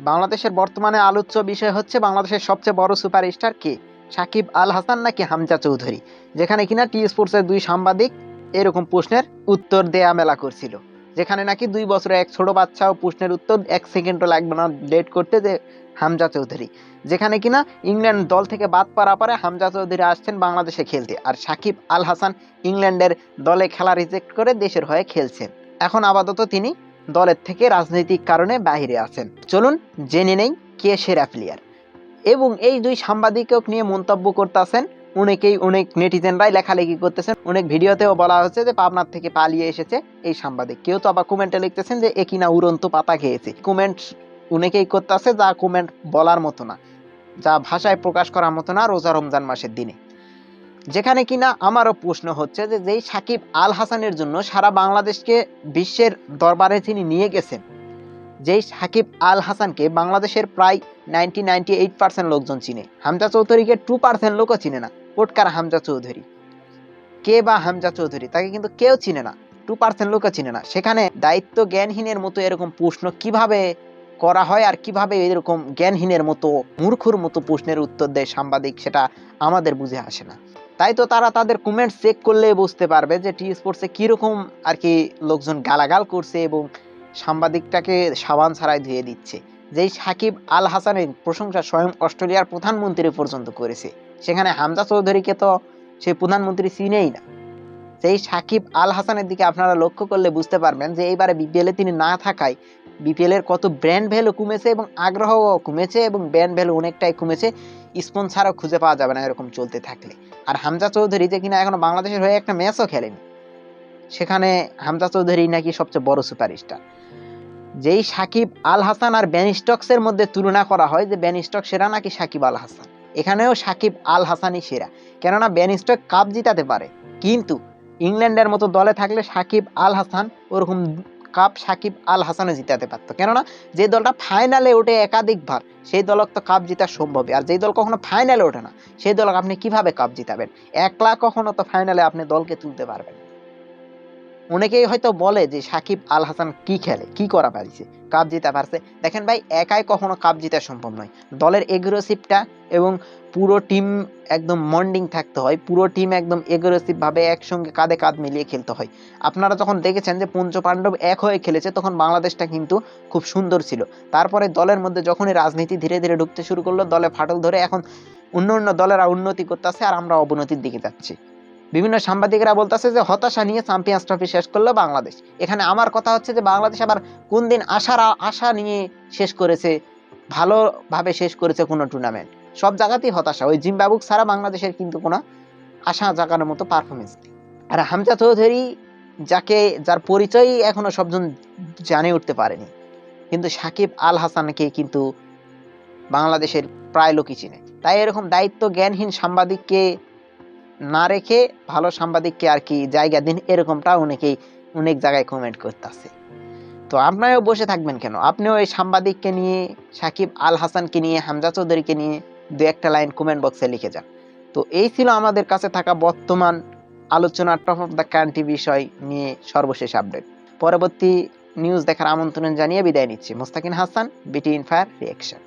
বাংলাদেশের বর্তমানে আলোচ্য বিষয় হচ্ছে বাংলাদেশের সবচেয়ে বড় সুপারস্টার কে? সাকিব আল হাসান নাকি হামজা চৌধুরী? যেখানে কিনা টি স্পোর্টসের দুই সাংবাদিক এরকম প্রশ্নের উত্তর দেয়া মেলা করছিল। যেখানে নাকি দুই বছরে এক ছোট বাচ্চাও প্রশ্নের উত্তর এক সেকেন্ডও লাগবে না লেট করতে যে হামজা চৌধুরী। যেখানে কিনা ইংল্যান্ড দল থেকে বাদ পারা পরে হামজা চৌধুরী আসছেন বাংলাদেশে খেলতে আর সাকিব আল হাসান ইংল্যান্ডের দলে খেলা রিজেক্ট করে দেশের হয়ে খেলছেন। এখন আপাতত তিনি দলের থেকে রাজনৈতিক কারণে বাইরে আছেন। চলুন জেনে নেই কে সেরা প্লেয়ার এবং এই দুই সাংবাদিকক নিয়ে মন্তব্য করতেছেন, অনেকেই অনেক নেটিজেনরাই লেখালেখি করতেছেন। অনেক ভিডিওতেও বলা হচ্ছে যে পাবনার থেকে পালিয়ে এসেছে এই সাংবাদিক। কেউ তো আবার কমেন্টে লিখতেছেন যে, এ কিনা উড়ন্ত পাতা খেয়েছে। কমেন্ট অনেকেই করতেছে যা কমেন্ট বলার মতো না, যা ভাষায় প্রকাশ করার মতো না রোজা রমজান মাসের দিনে। যেখানে কিনা আমারও প্রশ্ন হচ্ছে যে যেই সাকিব আল হাসানের জন্য সারা বাংলাদেশকে বিশ্বের দরবারে তিনি নিয়ে গেছেন, যেই সাকিব আল হাসানকে বাংলাদেশের প্রায় নাইনটি নাইনটি এইট পার্সেন্ট লোকজন চিনে, হামজা চৌধুরীকে টু পার্সেন্ট লোকও চিনে না কোটকার হামজা চৌধুরী। কে বা হামজা চৌধুরী, তাকে কিন্তু কেউ চিনে না টু পার্সেন্ট লোকও চিনে না। সেখানে দায়িত্ব জ্ঞানহীনের মতো এরকম প্রশ্ন কীভাবে করা হয় আর কীভাবে এরকম জ্ঞানহীনের মতো, মূর্খুর মতো প্রশ্নের উত্তর দেয় সাংবাদিক, সেটা আমাদের বুঝে আসে না। তাই তো তারা তাদের কমেন্ট চেক করলে বুঝতে পারবে যে টি স্পোর্টসে কীরকম আর কি লোকজন গালাগাল করছে এবং সাংবাদিকটাকে সাবান ছাড়াই ধুয়ে দিচ্ছে। যেই সাকিব আল হাসানের প্রশংসা স্বয়ং অস্ট্রেলিয়ার প্রধানমন্ত্রী পর্যন্ত করেছে। সেখানে হামজা চৌধুরীকে তো সেই প্রধানমন্ত্রী চিনেই না। সেই সাকিব আল হাসানের দিকে আপনারা লক্ষ্য করলে বুঝতে পারবেন যে এইবারে বিপিএলে তিনি না থাকায় বিপিএল এর কত ব্র্যান্ড ভ্যালু কমেছে এবং আগ্রহও কমেছে এবং ব্র্যান্ড ভ্যালু অনেকটাই কমেছে স্পন্সারও খুঁজে পাওয়া যাবে না এরকম চলতে থাকলে। আর হামজা চৌধুরী যে কিনা এখনও বাংলাদেশের হয়ে একটা ম্যাচও খেলেনি, সেখানে হামজা চৌধুরী নাকি সবচেয়ে বড় সুপারস্টার যেই সাকিব আল হাসান আর ব্যান স্টকসের মধ্যে তুলনা করা হয় যে ব্যান স্টক সেরা নাকি সাকিব আল হাসান। এখানেও সাকিব আল হাসানই সেরা, কেননা ব্যান স্টক কাপ জিতাতে পারে। কিন্তু ইংল্যান্ডের মতো দলে থাকলে সাকিব আল হাসান ওরকম কাপ সাকিব আল হাসানও জিতাতে পারতো। কেননা যে দলটা ফাইনালে ওঠে একাধিকবার, সেই দলক তো কাপ জিতা সম্ভবই। আর যেই দল কখনো ফাইনালে ওঠে না, সেই দলক আপনি কীভাবে কাপ জিতাবেন? একলা কখনো তো ফাইনালে আপনি দলকে তুলতে পারবেন। অনেকেই হয়তো বলে যে সাকিব আল হাসান কি খেলে, কি করা পারছে, কাপ জিতা পারছে। দেখেন ভাই, একাই কখনো কাপ জিতা সম্ভব নয়। দলের এগ্রেসিভটা এবং পুরো টিম একদম মন্ডিং থাকতে হয়, পুরো টিম একদম এগ্রেসিভ ভাবে একসঙ্গে কাঁধে কাঁধ মিলিয়ে খেলতে হয়। আপনারা যখন দেখেছেন যে পঞ্চ পাণ্ডব এক হয়ে খেলেছে, তখন বাংলাদেশটা কিন্তু খুব সুন্দর ছিল। তারপরে দলের মধ্যে যখনই রাজনীতি ধীরে ধীরে ঢুকতে শুরু করল, দলে ফাটল ধরে এখন অন্য অন্য দলেরা উন্নতি করতেছে আর আমরা অবনতির দিকে যাচ্ছি। বিভিন্ন সাংবাদিকরা বলতেছে যে হতাশা নিয়ে চ্যাম্পিয়ন্স ট্রফি শেষ করল বাংলাদেশ। এখানে আমার কথা হচ্ছে যে বাংলাদেশ আবার কোন দিন আশার আশা নিয়ে শেষ করেছে, ভালোভাবে শেষ করেছে কোনো টুর্নামেন্ট সব জায়গাতেই হতাশা। ওই জিম্বাবুক ছাড়া বাংলাদেশের কিন্তু কোনো আশা জাগানোর মতো পারফরমেন্স নেই। আর হামজা চৌধুরী, যাকে, যার পরিচয়ই এখনও সবজন জানে উঠতে পারেনি, কিন্তু সাকিব আল হাসানকে কিন্তু বাংলাদেশের প্রায় লোকই চিনে। তাই এরকম দায়িত্ব জ্ঞানহীন সাংবাদিককে না রেখে ভালো সাংবাদিককে আর কি জায়গা দিন, এরকমটা অনেকেই অনেক জায়গায় কমেন্ট করতেছে। তো আপনারাও বসে থাকবেন কেন? আপনিও এই সাংবাদিককে নিয়ে, সাকিব আল হাসানকে নিয়ে, হামজা চৌধুরীকে নিয়ে দু একটা লাইন কমেন্ট বক্সে লিখে যান। তো এই ছিল আমাদের কাছে থাকা বর্তমান আলোচনা টপ অফ দ্য কান্ট্রি বিষয় নিয়ে সর্বশেষ আপডেট পরবর্তী নিউজ দেখার আমন্ত্রণ জানিয়ে বিদায় নিচ্ছি। মোস্তাকিন হাসান বিটি ইনফায়ার রিয়েকশন